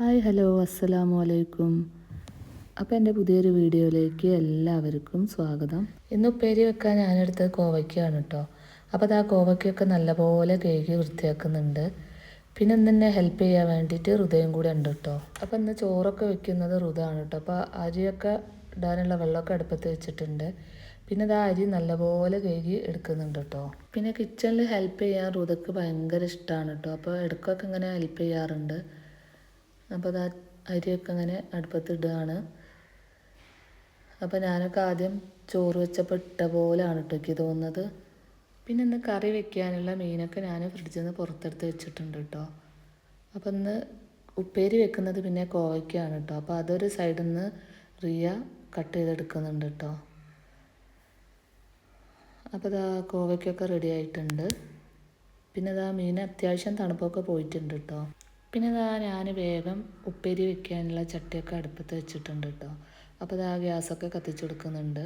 Hi hello അസ്സലാമു അലൈക്കും. അപ്പോൾ എന്റെ പുതിയൊരു വീഡിയോയിലേക്ക് എല്ലാവർക്കും സ്വാഗതം. ഇന്ന് ഉപ്പേരി വെക്കാൻ ഞാനെടുത്തത് കോവയ്ക്കാണ് കേട്ടോ അപ്പോൾ അത് ആ കോവയ്ക്കൊക്കെ നല്ലപോലെ കേക്ക് വൃത്തിയാക്കുന്നുണ്ട്. പിന്നെ എന്നെ ഹെൽപ്പ് ചെയ്യാൻ വേണ്ടിയിട്ട് ഹൃദയം കൂടെ ഉണ്ട് കേട്ടോ അപ്പോൾ ഇന്ന് ചോറൊക്കെ വെക്കുന്നത് ഹൃദയമാണ് കേട്ടോ അപ്പോൾ അരിയൊക്കെ ഇടാനുള്ള വെള്ളമൊക്കെ അടുപ്പത്ത് വെച്ചിട്ടുണ്ട്. പിന്നെ ഇത് അരി നല്ലപോലെ കഴുകി എടുക്കുന്നുണ്ട് കേട്ടോ പിന്നെ കിച്ചണിൽ ഹെൽപ്പ് ചെയ്യാൻ റുതക്ക് ഭയങ്കര ഇഷ്ടമാണ് കേട്ടോ അപ്പോൾ ഇടയ്ക്കൊക്കെ ഇങ്ങനെ ഹെൽപ്പ് ചെയ്യാറുണ്ട്. അപ്പോൾ അത് അരിയൊക്കെ അങ്ങനെ അടുപ്പത്തിടുകയാണ്. അപ്പോൾ ഞാനൊക്കെ ആദ്യം ചോറ് വെച്ചപ്പോൾ ഇട്ട പോലെയാണ് കേട്ടോ എനിക്ക് തോന്നുന്നത്. പിന്നെ ഇന്ന് കറി വെക്കാനുള്ള മീനൊക്കെ ഞാൻ ഫ്രിഡ്ജിൽ നിന്ന് പുറത്തെടുത്ത് വെച്ചിട്ടുണ്ട് കേട്ടോ അപ്പോൾ ഇന്ന് ഉപ്പേരി വെക്കുന്നത് പിന്നെ കോവയ്ക്കാണ് കേട്ടോ അപ്പോൾ അതൊരു സൈഡിൽ നിന്ന് റിയ കട്ട് ചെയ്തെടുക്കുന്നുണ്ട് കേട്ടോ അപ്പോൾ ഇതാ കോവയ്ക്കൊക്കെ റെഡി ആയിട്ടുണ്ട്. പിന്നെ ഇതാ മീൻ അത്യാവശ്യം തണുപ്പൊക്കെ പോയിട്ടുണ്ട് കേട്ടോ പിന്നെ ഇതാ ഞാൻ വേഗം ഉപ്പേരി വെക്കാനുള്ള ചട്ടിയൊക്കെ അടുപ്പത്ത് വെച്ചിട്ടുണ്ട് കേട്ടോ അപ്പോൾ ഇതാ ഗ്യാസൊക്കെ കത്തിച്ചു കൊടുക്കുന്നുണ്ട്.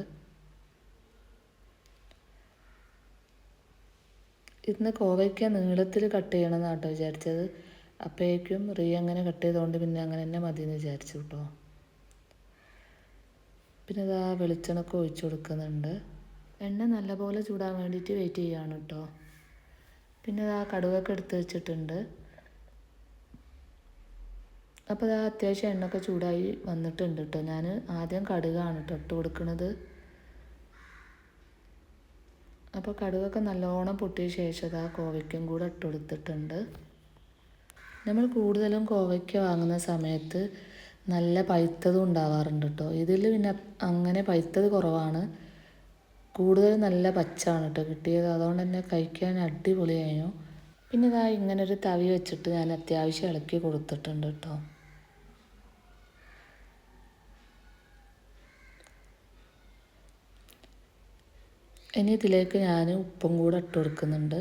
ഇന്ന് കോവയ്ക്ക നീളത്തിൽ കട്ട് ചെയ്യണമെന്നാണ് കേട്ടോ വിചാരിച്ചത്. അപ്പോഴേക്കും റീ അങ്ങനെ കട്ട് ചെയ്തുകൊണ്ട് പിന്നെ അങ്ങനെ തന്നെ മതി എന്ന് വിചാരിച്ചു കേട്ടോ പിന്നെ ഇതാ വെളിച്ചെണ്ണൊക്കെ ഒഴിച്ചു കൊടുക്കുന്നുണ്ട്. എണ്ണ നല്ലപോലെ ചൂടാൻ വേണ്ടിയിട്ട് വെയിറ്റ് ചെയ്യാണ് കേട്ടോ പിന്നെ ഇതാ കടുവൊക്കെ എടുത്ത് വെച്ചിട്ടുണ്ട്. അപ്പോൾ അത് അത്യാവശ്യം എണ്ണയൊക്കെ ചൂടായി വന്നിട്ടുണ്ട് കേട്ടോ ഞാൻ ആദ്യം കടുകാണ് കേട്ടോ ഇട്ട് കൊടുക്കുന്നത് അപ്പോൾ കടുകൊക്കെ നല്ലോണം പൊട്ടിയ ശേഷം ആ കോവയ്ക്കും കൂടെ ഇട്ട് കൊടുത്തിട്ടുണ്ട്. നമ്മൾ കൂടുതലും കോവയ്ക്ക വാങ്ങുന്ന സമയത്ത് നല്ല പഴുത്തതും ഉണ്ടാവാറുണ്ട് കേട്ടോ ഇതിൽ പിന്നെ അങ്ങനെ പഴുത്തത് കുറവാണ്. കൂടുതൽ നല്ല പച്ചാണ് കേട്ടോ കിട്ടിയത്. അതുകൊണ്ട് തന്നെ കഴിക്കാൻ അടിപൊളിയായിരുന്നു പിന്നെ ഇതാ ഇങ്ങനൊരു തവി വെച്ചിട്ട് ഞാൻ അത്യാവശ്യം ഇളക്കി കൊടുത്തിട്ടുണ്ട് കേട്ടോ ഇനി ഇതിലേക്ക് ഞാൻ ഉപ്പും കൂടെ ഇട്ട് കൊടുക്കുന്നുണ്ട്.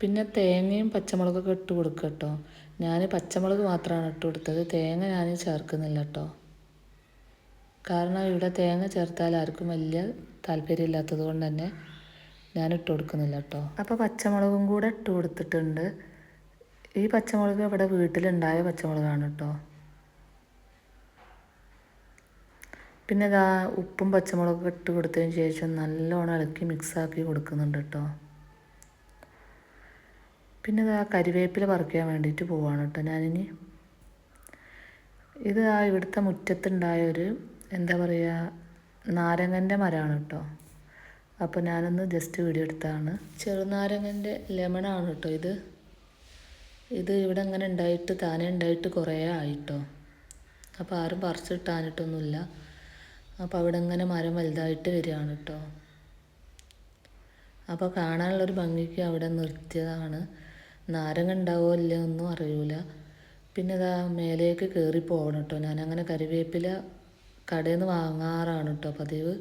പിന്നെ തേങ്ങയും പച്ചമുളകൊക്കെ ഇട്ട് കൊടുക്കുക കേട്ടോ. ഞാൻ പച്ചമുളക് മാത്രമാണ് ഇട്ട് കൊടുത്തത്. തേങ്ങ ഞാൻ ചേർക്കുന്നില്ല കേട്ടോ. കാരണം ഇവിടെ തേങ്ങ ചേർത്താൽ ആർക്കും വലിയ താല്പര്യമില്ലാത്തത് കൊണ്ട് തന്നെ ഞാൻ ഇട്ട് കൊടുക്കുന്നില്ല കേട്ടോ അപ്പോൾ പച്ചമുളകും കൂടെ ഇട്ട് കൊടുത്തിട്ടുണ്ട്. ഈ പച്ചമുളക് ഇവിടെ വീട്ടിലുണ്ടായ പച്ചമുളകാണ് കേട്ടോ പിന്നെ ഇതാ ഉപ്പും പച്ചമുളകും ഇട്ട് കൊടുത്തതിന് ശേഷം നല്ലോണം ഇളക്കി മിക്സാക്കി കൊടുക്കുന്നുണ്ട് കേട്ടോ പിന്നെ ഇതാ കരിവേപ്പില പറിക്കാൻ വേണ്ടിയിട്ട് പോവാണ് കേട്ടോ ഞാനിനി. ഇത് ആ ഇവിടുത്തെ മുറ്റത്തുണ്ടായ ഒരു എന്താ പറയുക നാരങ്ങന്റെ മരമാണ് കേട്ടോ അപ്പോൾ ഞാനൊന്ന് ജസ്റ്റ് വീഡിയോ എടുത്തതാണ് ചെറുനാരങ്ങന്റെ ലെമണാണ് കേട്ടോ ഇത്. ഇത് ഇവിടെ അങ്ങനെ ഉണ്ടായിട്ട് താനേ ഉണ്ടായിട്ട് കുറേ ആയിട്ടോ. അപ്പോൾ ആരും പറിച്ചിട്ടാനിട്ടൊന്നുമില്ല അപ്പോൾ അവിടെ ഇങ്ങനെ മരം വലുതായിട്ട് വരികയാണ് കേട്ടോ. അപ്പോൾ കാണാനുള്ളൊരു ഭംഗിക്ക് അവിടെ നിർത്തിയതാണ്. നാരങ്ങ ഉണ്ടാവോ ഇല്ല ഒന്നും അറിയൂല. പിന്നെ ഇതാ മേലേക്ക് കയറി പോകണം കേട്ടോ. ഞാനങ്ങനെ കറിവേപ്പില കടയിൽ നിന്ന് വാങ്ങാറാണ് കേട്ടോ പതിവ്.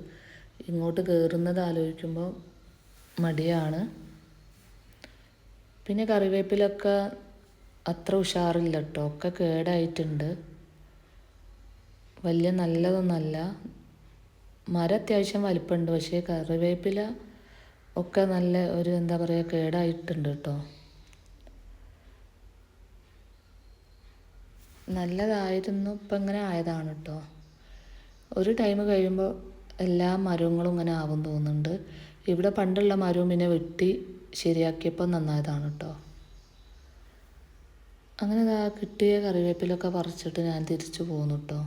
ഇങ്ങോട്ട് കയറുന്നത് ആലോചിക്കുമ്പോൾ മടിയാണ്. പിന്നെ കറിവേപ്പിലൊക്കെ അത്ര ഉഷാറില്ല കേട്ടോ ഒക്കെ കേടായിട്ടുണ്ട്. വലിയ നല്ലതൊന്നല്ല. മരം അത്യാവശ്യം വലിപ്പമുണ്ട് പക്ഷേ കറിവേപ്പില ഒക്കെ നല്ല ഒരു എന്താ പറയുക കേടായിട്ടുണ്ട് കേട്ടോ നല്ലതായിരുന്നു. ഇപ്പം ഇങ്ങനെ ആയതാണ് കേട്ടോ ഒരു ടൈം കഴിയുമ്പോൾ എല്ലാ മരങ്ങളും ഇങ്ങനെ ആവും തോന്നുന്നുണ്ട്. ഇവിടെ പണ്ടുള്ള മരവും പിന്നെ വെട്ടി ശരിയാക്കിയപ്പോൾ നന്നായതാണ് കേട്ടോ അങ്ങനെ ഇതാ കിട്ടിയ കറിവേപ്പിലൊക്കെ പറിച്ചിട്ട് ഞാൻ തിരിച്ചു പോന്നു കേട്ടോ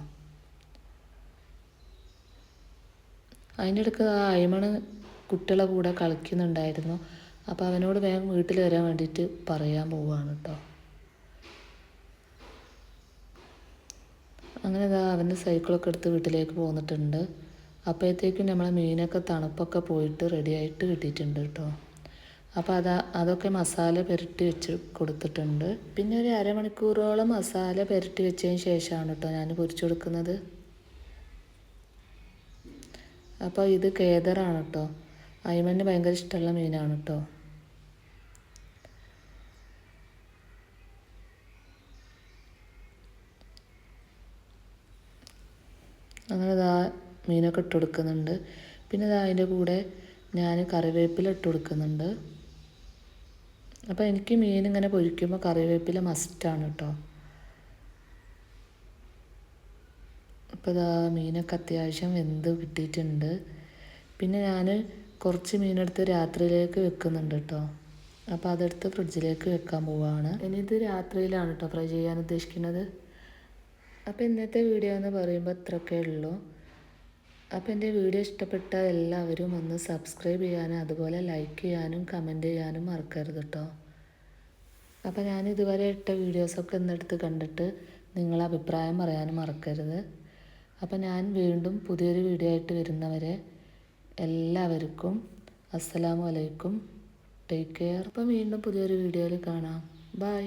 അതിന്റെ ഇടയ്ക്ക് ആ അയമണ് കുട്ടികളെ കൂടെ കളിക്കുന്നുണ്ടായിരുന്നു. അപ്പോൾ അവനോട് വേഗം വീട്ടിൽ വരാൻ വേണ്ടിയിട്ട് പറയാൻ പോവുകയാണ് കേട്ടോ അങ്ങനെ അവന്റെ സൈക്കിളൊക്കെ എടുത്ത് വീട്ടിലേക്ക് പോന്നിട്ടുണ്ട്. അപ്പോഴത്തേക്കും നമ്മൾ മീനൊക്കെ തണുപ്പൊക്കെ പോയിട്ട് റെഡിയായിട്ട് കിട്ടിയിട്ടുണ്ട് കേട്ടോ. അപ്പോൾ അതാ അതൊക്കെ മസാല പുരട്ടി വെച്ച് കൊടുത്തിട്ടുണ്ട്. പിന്നെ ഒരു അരമണിക്കൂറോളം മസാല പുരട്ടി വെച്ചതിന് ശേഷമാണ് കേട്ടോ ഞാൻ പൊരിച്ചു കൊടുക്കുന്നത്. അപ്പോൾ ഇത് കേദറാണ് കേട്ടോ. അയ്മന് ഭയങ്കര ഇഷ്ടമുള്ള മീനാണ് കേട്ടോ. അങ്ങനെ മീനൊക്കെ ഇട്ട് കൊടുക്കുന്നുണ്ട്. പിന്നെ അതിന്റെ കൂടെ ഞാൻ കറിവേപ്പില ഇട്ട് കൊടുക്കുന്നുണ്ട്. അപ്പോൾ എനിക്ക് മീൻ ഇങ്ങനെ പൊരിക്കുമ്പോൾ കറിവേപ്പില മസ്റ്റാണ് കേട്ടോ അപ്പോൾ ഇതാ മീനൊക്കെ അത്യാവശ്യം വെന്ത് കിട്ടിയിട്ടുണ്ട്. പിന്നെ ഞാൻ കുറച്ച് മീനെടുത്ത് രാത്രിയിലേക്ക് വെക്കുന്നുണ്ട് കേട്ടോ അപ്പോൾ അതെടുത്ത് ഫ്രിഡ്ജിലേക്ക് വെക്കാൻ പോവുകയാണ് ഇനി ഇത് രാത്രിയിലാണ് കേട്ടോ ഫ്രൈ ചെയ്യാൻ ഉദ്ദേശിക്കുന്നത്. അപ്പോൾ ഇന്നത്തെ വീഡിയോ എന്ന് പറയുമ്പോൾ ഇത്രയൊക്കെ ഉള്ളൂ. അപ്പോൾ എന്റെ വീഡിയോ ഇഷ്ടപ്പെട്ട എല്ലാവരും ഒന്ന് സബ്സ്ക്രൈബ് ചെയ്യാനും അതുപോലെ ലൈക്ക് ചെയ്യാനും കമന്റ് ചെയ്യാനും മറക്കരുത് കേട്ടോ അപ്പോൾ ഞാൻ ഇതുവരെ ഇട്ട വീഡിയോസൊക്കെ ഇന്നെടുത്ത് കണ്ടിട്ട് നിങ്ങളെ അഭിപ്രായം പറയാനും മറക്കരുത്. അപ്പോൾ ഞാൻ വീണ്ടും പുതിയൊരു വീഡിയോ ആയിട്ട് വരുന്നവരെ എല്ലാവർക്കും അസ്സലാമു അലൈക്കും. ടേക്ക് കെയർ അപ്പോൾ വീണ്ടും പുതിയൊരു വീഡിയോയിൽ കാണാം. ബൈ